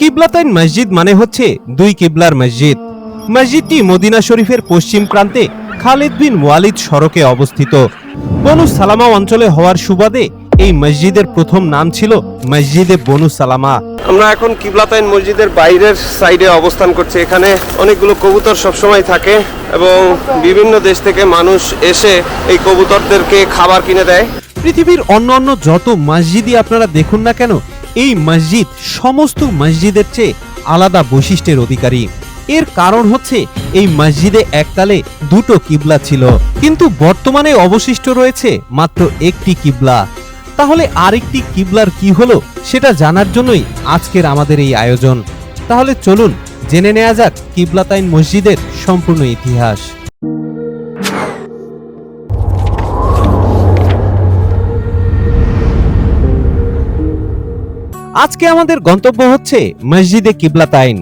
কিবলাতাইন মসজিদ মানে হচ্ছে দুই কিবলার মসজিদ। মসজিদটি মদিনা শরীফের পশ্চিম প্রান্তে খালিদ বিন ওয়ালিদ সড়কে অবস্থিত। বনু সালামা অঞ্চলে হওয়ার সুবাদে এই মসজিদের প্রথম নাম ছিল মসজিদে বনু সালামা। আমরা এখন কিবলাতাইন মসজিদের বাইরের সাইডে অবস্থান করছি। এখানে অনেকগুলো কবুতর সবসময় থাকে এবং বিভিন্ন দেশ থেকে মানুষ এসে এই কবুতরদেরকে খাবার কিনে দেয়। পৃথিবীর অন্য অন্য যত মসজিদই আপনারা দেখুন না কেন এই মসজিদ সমস্ত মসজিদের চেয়ে আলাদা বৈশিষ্ট্যের অধিকারী। এর কারণ হচ্ছে এই মসজিদে এককালে দুটো কিবলা ছিল, কিন্তু বর্তমানে অবশিষ্ট রয়েছে মাত্র একটি কিবলা। তাহলে আরেকটি কিবলার কি হলো সেটা জানার জন্যই আজকের আমাদের এই আয়োজন। তাহলে চলুন জেনে নেওয়া যাক কিবলাতাইন মসজিদের সম্পূর্ণ ইতিহাস। আজকে আমাদের গন্তব্য হচ্ছে মসজিদে কিবলাতাইন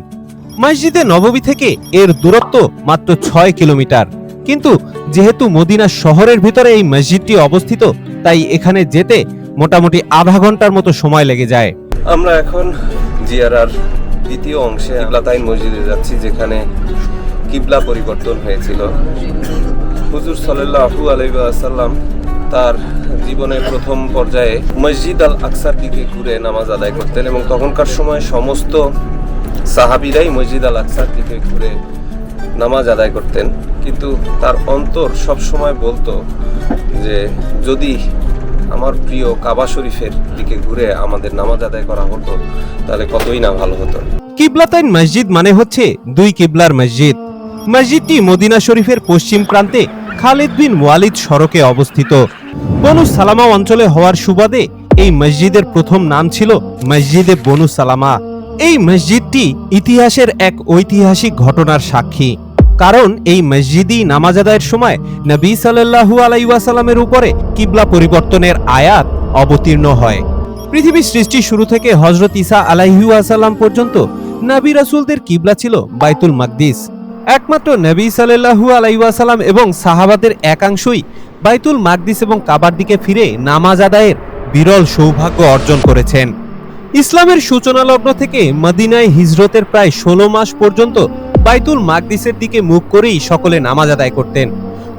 মসজিদে নববী থেকে এর দূরত্ব মাত্র ছয় কিলোমিটার। কিন্তু যেহেতু মদিনা শহরের ভিতরে এই মসজিদটি অবস্থিত, তাই এখানে যেতে মোটামুটি আধা ঘণ্টার মতো সময় লেগে যায়। আমরা এখন জিয়ারার দ্বিতীয় অংশে কিবলাতাইন মসজিদে যাচ্ছি, যেখানে কিবলা পরিবর্তন হয়েছিল। হুজুর সাল্লাল্লাহু আলাইহি ওয়াসাল্লাম তার জীবনের প্রথম পর্যায়ে মসজিদ আল আকসার দিকে ঘুরে নামাজ আদায় করতেন এবং তখনকার সময় সমস্ত সাহাবিরাই মসজিদ আল আকসার দিকে ঘুরে নামাজ আদায় করতেন। কিন্তু তার অন্তর সব সময় বলতো যে, যদি আমার প্রিয় কাবা শরীফের দিকে ঘুরে আমাদের নামাজ আদায় করা হতো, তাহলে কতই না ভালো হতো? কিবলাতাইন মসজিদ মানে হচ্ছে দুই কিবলার মসজিদ। মসজিদটি মদিনা শরীফের পশ্চিম প্রান্তে খালিদ বিন ওয়ালিদ সড়কে অবস্থিত। বনু সালামা অঞ্চলে হওয়ার সুবাদে এই মসজিদের প্রথম নাম ছিল মসজিদে বনু সালামা। এই মসজিদটি ইতিহাসের এক ঐতিহাসিক ঘটনার সাক্ষী। কারণ এই মসজিদই নামাজ আদায়ের সময় নবী সাল্লাল্লাহু আলাইসাল্লামের উপরে কিবলা পরিবর্তনের আয়াত অবতীর্ণ হয়। পৃথিবীর সৃষ্টি শুরু থেকে হজরত ইসা আলাইহাসাল্লাম পর্যন্ত নবী রাসূলদের কিবলা ছিল বাইতুল মাকদিস। একমাত্র নবী সাল্লাল্লাহু আলাইসাল্লাম এবং সাহাবাদের একাংশই বাইতুল মাকদিস এবং কাবার দিকে ফিরে নামাজ আদায়ের বিরল সৌভাগ্য অর্জন করেছেন। ইসলামের সূচনা লগ্ন থেকে মদিনায় হিজরতের প্রায় ষোলো মাস পর্যন্ত বাইতুল মাকদিসের দিকে মুখ করেই সকলে নামাজ আদায় করতেন।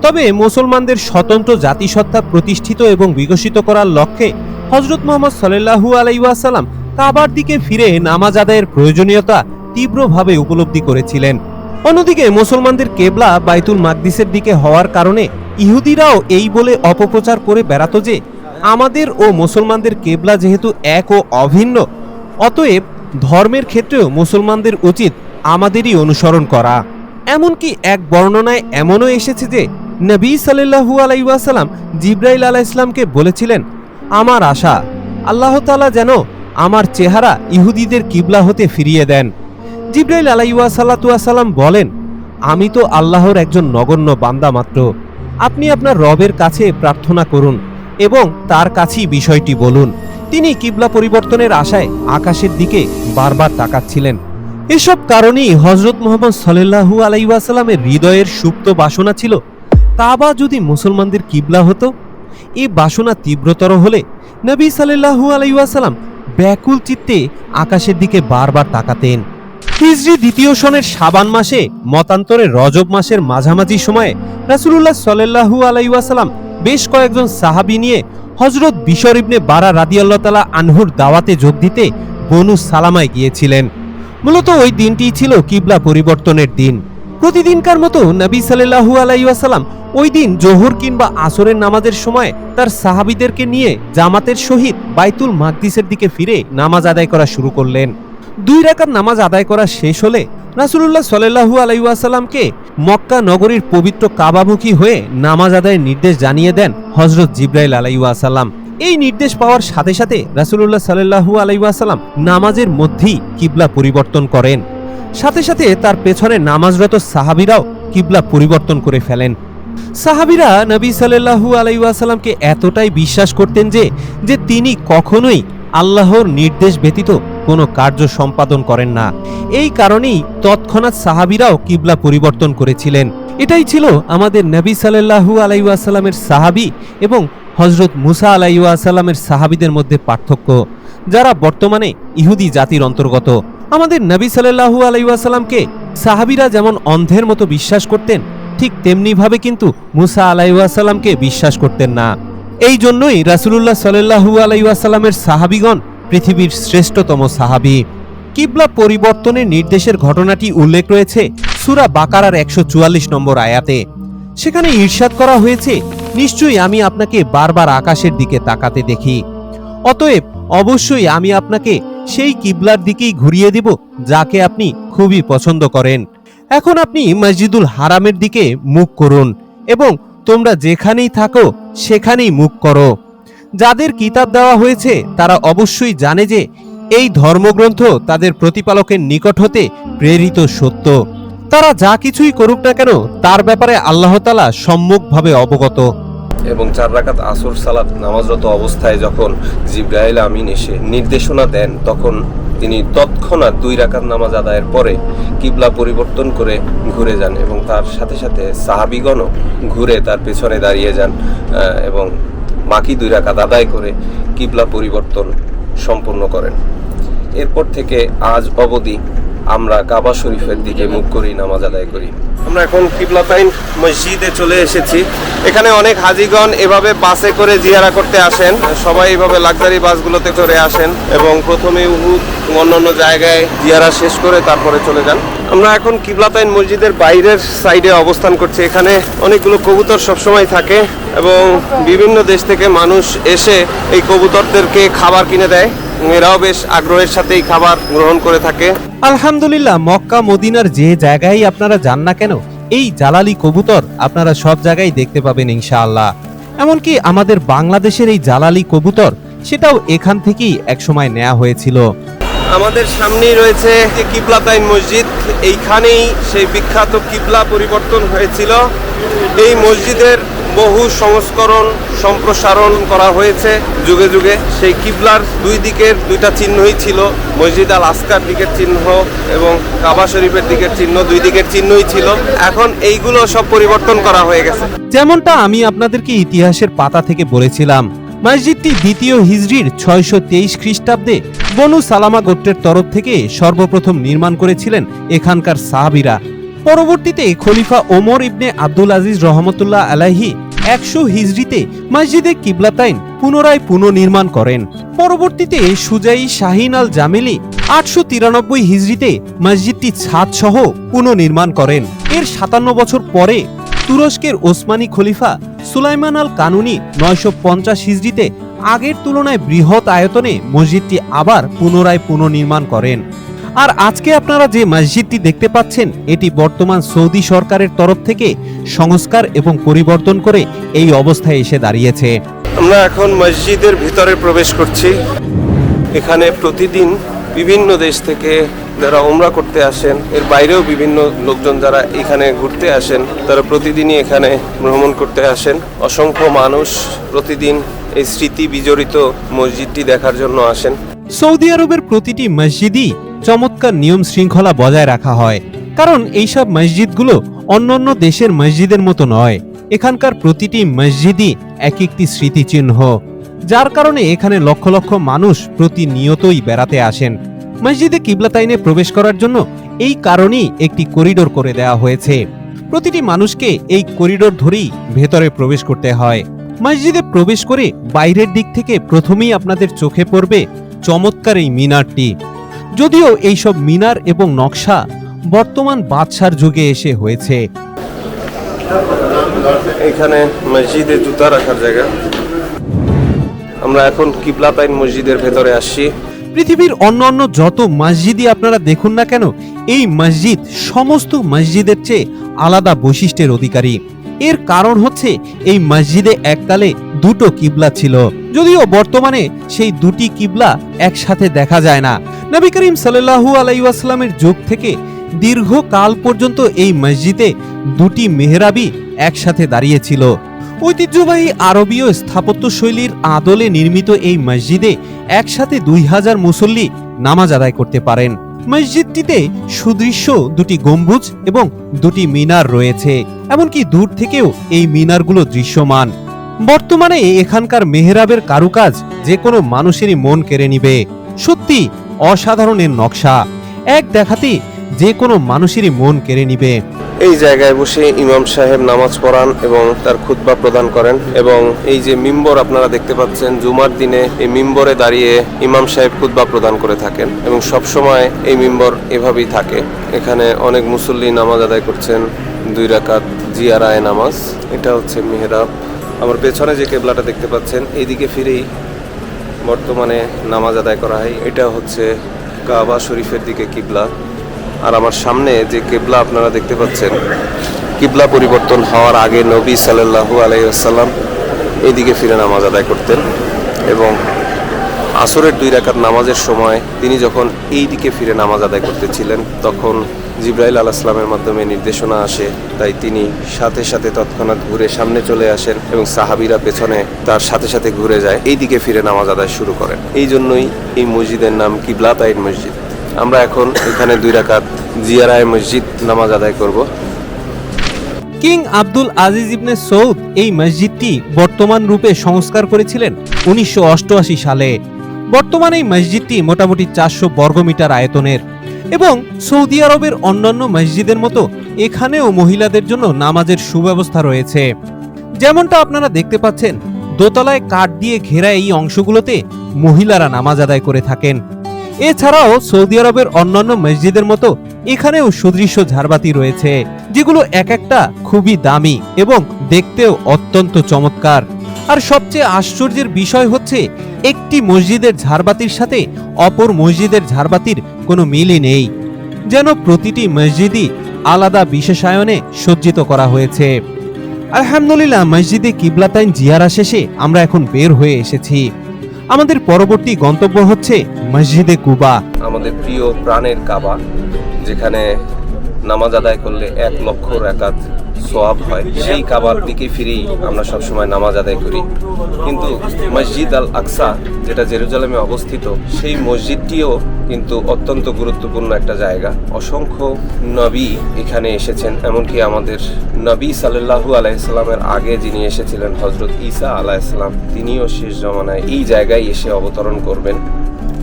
তবে মুসলমানদের স্বতন্ত্র জাতিসত্তা প্রতিষ্ঠিত এবং বিকশিত করার লক্ষ্যে হজরত মোহাম্মদ সাল্লাহু আলাইসাল্লাম কাবার দিকে ফিরে নামাজ আদায়ের প্রয়োজনীয়তা তীব্রভাবে উপলব্ধি করেছিলেন। অন্যদিকে মুসলমানদের কেবলা বাইতুল মাকদিসের দিকে হওয়ার কারণে ইহুদিরাও এই বলে অপপ্রচার করে বেড়াতো যে আমাদের ও মুসলমানদের কেবলা যেহেতু এক ও অভিন্ন, অতএব ধর্মের ক্ষেত্রেও মুসলমানদের উচিত আমাদেরই অনুসরণ করা। এমনকি এক বর্ণনায় এমনও এসেছে যে নবী সাল্লাহু আলাইসাল্লাম জিব্রাইল আলাহ ইসলামকে বলেছিলেন, আমার আশা, আল্লাহ তাআলা যেন আমার চেহারা ইহুদিদের কিবলা হতে ফিরিয়ে দেন। জিব্রাইল আলাইসাল্লাম বলেন, আমি তো আল্লাহর একজন নগণ্য বান্দা মাত্র। আপনি আপনার রবের কাছে প্রার্থনা করুন এবং তার কাছেই বিষয়টি বলুন। তিনি কিবলা পরিবর্তনের আশায় আকাশের দিকে বারবার তাকাচ্ছিলেন। এসব কারণেই হজরত মোহাম্মদ সাল্লাহু আলাইসাল্লামের হৃদয়ের সুপ্ত বাসনা ছিল, কাবা যদি মুসলমানদের কিবলা হতো এই বাসনা তীব্রতর হলে নবী সাল্লাহু আলাইসাল্লাম ব্যাকুল চিত্তে আকাশের দিকে বারবার তাকাতেন। হিজরি দ্বিতীয় সনের সাবান মাসে, মতান্তরে রজব মাসের মাঝামাঝি সময়ে রাসুলুল্লাহ সাল্লাহু আলাইসাল্লাম বেশ কয়েকজন সাহাবি নিয়ে হজরত বিশর ইবনে বারা রাদিয়াল্লাহ তালা আনহুর দাওয়াতে যোগ দিতে বনু সালামায় গিয়েছিলেন। মূলত ওই দিনটি ছিল কিবলা পরিবর্তনের দিন। প্রতিদিনকার মতো নবী সাল্লাহু আলাইসাল্লাম ওই দিন জোহর কিংবা আসরের নামাজের সময় তার সাহাবিদেরকে নিয়ে জামাতের সহিত বাইতুল মাকদিসের দিকে ফিরে নামাজ আদায় করা শুরু করলেন। দুই রাকাত নামাজ আদায় করা শেষ হলে রাসুলুল্লাহ সাল্লাহু আলাইসাল্লামকে মক্কা নগরীর পবিত্র কাবামুখী হয়ে নামাজ আদায়ের নির্দেশ জানিয়ে দেন হজরত জিব্রাইল আলাইসাল্লাম এই নির্দেশ পাওয়ার সাথে সাথে রাসুলুল্লাহ সাল্লাহু আলাইসাল্লাম নামাজের মধ্যেই কিবলা পরিবর্তন করেন। সাথে সাথে তার পেছনে নামাজরত সাহাবিরাও কিবলা পরিবর্তন করে ফেলেন। সাহাবিরা নবী সাল্লাহু আলাইসাল্লামকে এতটাই বিশ্বাস করতেন যে যে তিনি কখনোই আল্লাহর নির্দেশ ব্যতীত কোনো কার্য সম্পাদন করেন না। এই কারণেই তৎক্ষণাৎ সাহাবিরাও কিবলা পরিবর্তন করেছিলেন। এটাই ছিল আমাদের নবী সাল্লাহু আলাইসাল্লামের সাহাবি এবং হজরত মুসা আলাইসাল্লামের সাহাবিদের মধ্যে পার্থক্য, যারা বর্তমানে ইহুদি জাতির অন্তর্গত। আমাদের নবী সাল্লাল্লাহু আলাইসাল্লামকে সাহাবিরা যেমন অন্ধের মতো বিশ্বাস করতেন, ঠিক তেমনিভাবে কিন্তু মুসা আলাইসাল্লামকে বিশ্বাস করতেন না। এই জন্যই রাসুলুল্লাহ সাল্লাহু আলাইসাল্লামের সাহাবিগণ পৃথিবীর শ্রেষ্ঠতম সাহাবি। কিবলা পরিবর্তনের নির্দেশের ঘটনাটি উল্লেখ রয়েছে সুরা বাকারার একশো চুয়াল্লিশ নম্বর আয়াতে। সেখানে ঈর্ষাদ করা হয়েছে, নিশ্চয়ই আমি আপনাকে বারবার আকাশের দিকে তাকাতে দেখি। অতএব অবশ্যই আমি আপনাকে সেই কিবলার দিকেই ঘুরিয়ে দিব, যাকে আপনি খুবই পছন্দ করেন। এখন আপনি মসজিদুল হারামের দিকে মুখ করুন এবং তোমরা যেখানেই থাকো, সেখানেই মুখ করো। যাদের কিতাব দেওয়া হয়েছে, তারা অবশ্যই জানে যে এই ধর্মগ্রন্থ তাদের প্রতিপালকের নিকট হতে প্রেরিত সত্য। তারা যা কিছুই করুক না কেন, তার ব্যাপারে আল্লাহ তালা সম্মুখভাবে অবগত। এবং চার রাকাত আসর সালাত নামাজরত অবস্থায় যখন জিব্রাইল আমিন এসে নির্দেশনা দেন, তখন তিনি তৎক্ষণাৎ দুই রাকাত নামাজ আদায়ের পরে কিবলা পরিবর্তন করে ঘুরে যান এবং তার সাথে সাথে সাহাবিগণও ঘুরে তার পেছনে দাঁড়িয়ে যান এবং বাকি দুই রাকাত আদায় করে কিবলা পরিবর্তন সম্পূর্ণ করেন। এরপর থেকে আজ অবধি আমরা কাবা শরীফের দিকে মুখ করি নামাজ আদায় করি। আমরা এখন কিবলাতাইন মসজিদে চলে এসেছি। এখানে অনেক হাজিগণ এভাবে বাসে করে জিয়ারা করতে আসেন। সবাই এভাবে লাক্সারি বাসগুলোতে করে আসেন এবং প্রথমে উহুদ অন্যান্য জায়গায় জিয়ারা শেষ করে তারপরে চলে যান। আমরা এখন কিবলাতাইন মসজিদের বাইরের সাইডে অবস্থান করছি। এখানে অনেকগুলো কবুতর সবসময় থাকে এবং বিভিন্ন দেশ থেকে মানুষ এসে এই কবুতরদেরকে খাবার কিনে দেয়। এরাও বেশ আগ্রহের সাথে এই খাবার গ্রহণ করে থাকে। আলহামদুলিল্লাহ মক্কা মদিনার যে জায়গায় আপনারা যান না কেন এই জালালি কবুতর আপনারা সব জায়গায় দেখতে পাবেন ইনশাআল্লাহ। এমনকি আমাদের বাংলাদেশের এই জালালি কবুতর সেটাও এখান থেকেই একসময় নেওয়া হয়েছিল। আমাদের সামনেই রয়েছে কিবলাতাইন মসজিদ। এইখানেই সেই বিখ্যাত কিবলা পরিবর্তন হয়েছিল। এই মসজিদের বহু সংস্করণ সম্প্রসারণ করা হয়েছে যুগে যুগে। সেই কিবলার দুই দিকের দুইটা চিহ্নই ছিল, মসজিদ আল আসকার দিকের চিহ্ন এবং কাবা শরীফের দিকের চিহ্ন দুই দিকের চিহ্নই ছিল। এখন এইগুলো সব পরিবর্তন করা হয়ে গেছে। যেমনটা আমি আপনাদেরকে ইতিহাসের পাতা থেকে বলেছিলাম, মসজিদটি দ্বিতীয় হিজড়ির ছয়শো তেইশ খ্রিস্টাব্দে বনু সালামা গোত্রের তরফ থেকে সর্বপ্রথম নির্মাণ করেছিলেন এখানকার সাহাবিরা। পরবর্তীতে খলিফা ওমর ইবনে আব্দুল আজিজ রহমতুল্লাহ আলাহি একশো হিজরিতে মসজিদে কিবলাতাইন পুনরায় পুনর্নির্মাণ করেন। পরবর্তীতে সুজাই শাহিন আল জামিলি আটশো তিরানব্বই হিজরিতে মসজিদটি ছাদ সহ পুনর্নির্মাণ করেন। এর সাতান্ন বছর পরে তুরস্কের ওসমানী খলিফা সুলাইমান আল কানুনি নয়শো পঞ্চাশ হিজড়িতে আগের তুলনায় বৃহৎ আয়তনে মসজিদটি আবার পুনরায় পুনর্নির্মাণ করেন। আর আজকে আপনারা যে মসজিদটি দেখতে পাচ্ছেন এটি বর্তমান সৌদি সরকারের তরফ থেকে সংস্কার এবং পরিবর্তন করে এই অবস্থায় এসে দাঁড়িয়েছে। আমরা এখন মসজিদের ভিতরে প্রবেশ করছি। এখানে প্রতিদিন বিভিন্ন দেশ থেকে যারা ওমরা করতে আসেন এর বাইরেও বিভিন্ন লোকজন যারা এখানে ঘুরতে আসেন তারা প্রতিদিনই এখানে ভ্রমণ করতে আসেন। অসংখ্য মানুষ প্রতিদিন এই স্মৃতি বিজড়িত মসজিদটি দেখার জন্য আসেন। সৌদি আরবের প্রতিটি মসজিদই চমৎকার নিয়ম শৃঙ্খলা বজায় রাখা হয়। কারণ এইসব মসজিদগুলো অন্যান্য দেশের মসজিদের মতো নয়। এখানকার প্রতিটি মসজিদই এক একটি স্মৃতিচিহ্ন। যার কারণে এখানে লক্ষ লক্ষ মানুষ প্রতিনিয়তই বেড়াতে আসেন। মসজিদে কিবলাতাইনে প্রবেশ করার জন্য এই কারণেই একটি করিডোর করে দেওয়া হয়েছে। প্রতিটি মানুষকে এই করিডোর ধরেই ভেতরে প্রবেশ করতে হয়। মসজিদে প্রবেশ করে বাইরের দিক থেকে প্রথমেই আপনাদের চোখে পড়বে চমৎকার এই মিনারটি। যদিও এইসব মিনার এবং নকশা বর্তমান বাদশার যুগে এসে হয়েছে। এখানে মসজিদে জুতা রাখার জায়গা। আমরা এখন কিবলাতাইন মসজিদের ভেতরে আসছি। পৃথিবীর অন্যান্য যত মসজিদই আপনারা দেখুন না কেন এই মসজিদ সমস্ত মসজিদের চেয়ে আলাদা বৈশিষ্ট্যের অধিকারী। এর কারণ হচ্ছে এই মসজিদে এককালে দুটো কিবলা ছিল। যদিও বর্তমানে সেই দুটি কিবলা একসাথে দেখা যায় না। নবী করিম সাল্লাল্লাহু আলাইসাল্লামের যুগ থেকে দীর্ঘকাল পর্যন্ত এই মসজিদে দুটি মেহরাবি একসাথে দাঁড়িয়েছিল। ঐতিহ্যবাহী আরবীয় স্থাপত্য শৈলীর আদলে নির্মিত এই মসজিদে একসাথে দুই হাজার মুসল্লি নামাজ আদায় করতে পারেন। মসজিদটিতে সুদৃশ্য দুটি গম্বুজ এবং দুটি মিনার রয়েছে, এমনকি দূর থেকেও এই মিনারগুলো দৃশ্যমান। বর্তমানে এখানকার মেহরাবের কারুকাজ যে কোনো মানুষেরই মন কেড়ে নিবে। সত্যি অসাধারণের নকশা। এক দেখাতে যে কোনো মানুষেরই মন কেড়ে নিবে। এই জায়গায় বসে ইমাম সাহেব নামাজ পড়ান এবং তার খুতবা প্রদান করেন এবং এই যে মিম্বর আপনারা দেখতে পাচ্ছেন, জুমার দিনে এই মিম্বরে দাঁড়িয়ে ইমাম সাহেব খুতবা প্রদান করে থাকেন এবং সব সময় এই মিম্বর এভাবেই থাকে। এখানে অনেক মুসল্লি নামাজ আদায় করছেন, দুই রাকাত জিয়ারায় নামাজ, এটা হচ্ছে মেহরাব। আমার পেছনে যে কেবলাটা দেখতে পাচ্ছেন, এইদিকে ফিরেই বর্তমানে নামাজ আদায় করা হয়। এটা হচ্ছে কাবা শরীফের দিকে কিবলা। আর আমার সামনে যে কেবলা আপনারা দেখতে পাচ্ছেন, কিবলা পরিবর্তন হওয়ার আগে নবী সাল্লাল্লাহু আলাইসাল্লাম এইদিকে ফিরে নামাজ আদায় করতেন এবং আসরের দুই রাকাত নামাজের সময় তিনি যখন এই দিকে ফিরে নামাজ আদায় করতেছিলেন, তখন জিব্রাইল আলাহ ইসলামের মাধ্যমে নির্দেশনা আসে, তাই তিনি সাথে সাথে তৎক্ষণাৎ ঘুরে সামনে চলে আসেন এবং সাহাবিরা পেছনে তার সাথে সাথে ঘুরে যায় এই দিকে ফিরে নামাজ আদায় শুরু করেন। এই জন্যই এই মসজিদের নাম কিবলাতাইন মসজিদ। আমরা এখন এখানে দুই রাকাত জিয়ারায় মসজিদ নামাজ আদায় করব। King Abdul Aziz Ibn Saud এই মসজিদটি বর্তমান রূপে সংস্কার করেছিলেন উনিশশো অষ্টআশি সালে। বর্তমানে এই মসজিদটি মোটামুটি চারশো বর্গমিটার আয়তনের এবং সৌদি আরবের অন্যান্য মসজিদের মতো এখানেও মহিলাদের জন্য নামাজের সুব্যবস্থা রয়েছে। যেমনটা আপনারা দেখতে পাচ্ছেন, দোতলায় কাঠ দিয়ে ঘেরা এই অংশগুলোতে মহিলারা নামাজ আদায় করে থাকেন। এছাড়াও সৌদি আরবের অন্যান্য মসজিদের মতো এখানেও সুদৃশ্য ঝাড়বাতি রয়েছে, যেগুলো এক একটা খুবই দামি এবং দেখতেও অত্যন্ত চমৎকার। আর সবচেয়ে আশ্চর্যের বিষয় হচ্ছে, একটি মসজিদের ঝাড়বাতির সাথে অপর মসজিদের ঝাড়বাতির কোনো মিলই নেই, যেন প্রতিটি মসজিদই আলাদা বিশেষায়নে সজ্জিত করা হয়েছে। আলহামদুলিল্লাহ, মসজিদে কিবলাতাইন জিয়ারা শেষে আমরা এখন বের হয়ে এসেছি। আমাদের পরবর্তী গন্তব্য হচ্ছে মসজিদে কুবা। আমাদের প্রিয় প্রাণের কাবা, যেখানে নামাজ আদায় করলে এক লক্ষ রাকাত সোয়াব হয়। সেই কাবার দিকে ফিরেই আমরা সবসময় নামাজ আদায় করি। কিন্তু মসজিদ আল আকসা যেটা জেরুজালেমে অবস্থিত, সেই মসজিদটিও কিন্তু অত্যন্ত গুরুত্বপূর্ণ একটা জায়গা। অসংখ্য নবী এখানে এসেছেন, এমনকি আমাদের নবী সাল্লাল্লাহু আলাইসাল্লামের আগে যিনি এসেছিলেন হজরত ঈসা আলাইসাল্লাম তিনিও শেষ জমানায় এই জায়গায় এসে অবতরণ করবেন।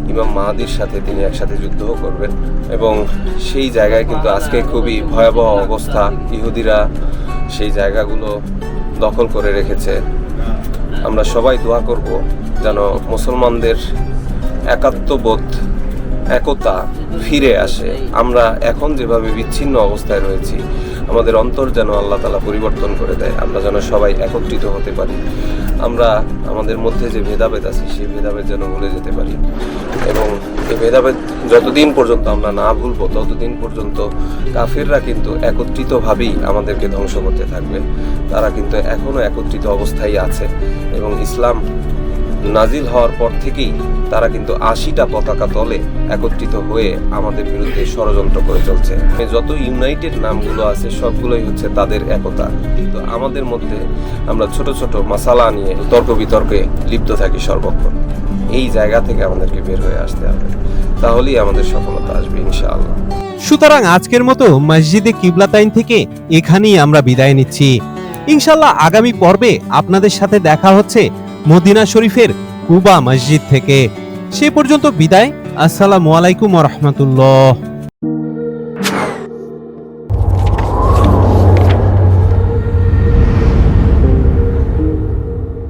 ইমাম মাহাদির সাথে তিনি একসাথে যুদ্ধও করবেন। এবং সেই জায়গায় কিন্তু আজকে খুবই ভয়াবহ অবস্থা। ইহুদিরা সেই জায়গাগুলো দখল করে রেখেছে। আমরা সবাই দোয়া করব যেন মুসলমানদের একাত্মবোধ, একতা ফিরে আসে। আমরা এখন যেভাবে বিচ্ছিন্ন অবস্থায় রয়েছি আমাদের অন্তর যেন আল্লাহ তালা পরিবর্তন করে দেয়, আমরা যেন সবাই একত্রিত হতে পারি। আমরা আমাদের মধ্যে যে ভেদাভেদ আছে, সেই ভেদাভেদ যেন ভুলে যেতে পারি। এবং এই ভেদাভেদ যতদিন পর্যন্ত আমরা না ভুলবো, ততদিন পর্যন্ত কাফিররা কিন্তু একত্রিতভাবেই আমাদেরকে ধ্বংস করতে থাকবে। তারা কিন্তু এখনও একত্রিত অবস্থায় আছে এবং ইসলাম নাজিল হওয়ার পর থেকেই তারা কিন্তু আশিটা পতাকা তলে একত্রিত হয়ে আমাদের বিরুদ্ধে ষড়যন্ত্র করে চলছে। যত ইউনাইটেড নামগুলো আছে, সবগুলোই হচ্ছে তাদের একতা। কিন্তু আমাদের মধ্যে আমরা ছোট ছোট মশালা নিয়ে তর্ক বিতর্কে লিপ্ত থাকি সর্বক্ষণ। এই জায়গা থেকে আমাদেরকে বের হয়ে আসতে হবে। তাহলেই আমাদের সফলতা আসবে, ইনশাআল্লাহ। সুতরাং আজকের মতো মসজিদে কিবলাতাইন থেকে এখানেই আমরা বিদায় নিচ্ছি। ইনশাল্লাহ আগামী পর্বে আপনাদের সাথে দেখা হচ্ছে মদিনা শরীফের কুবা মসজিদ থেকে। সে পর্যন্ত বিদায়। আসসালামু আলাইকুম রহমতুল্লাহ।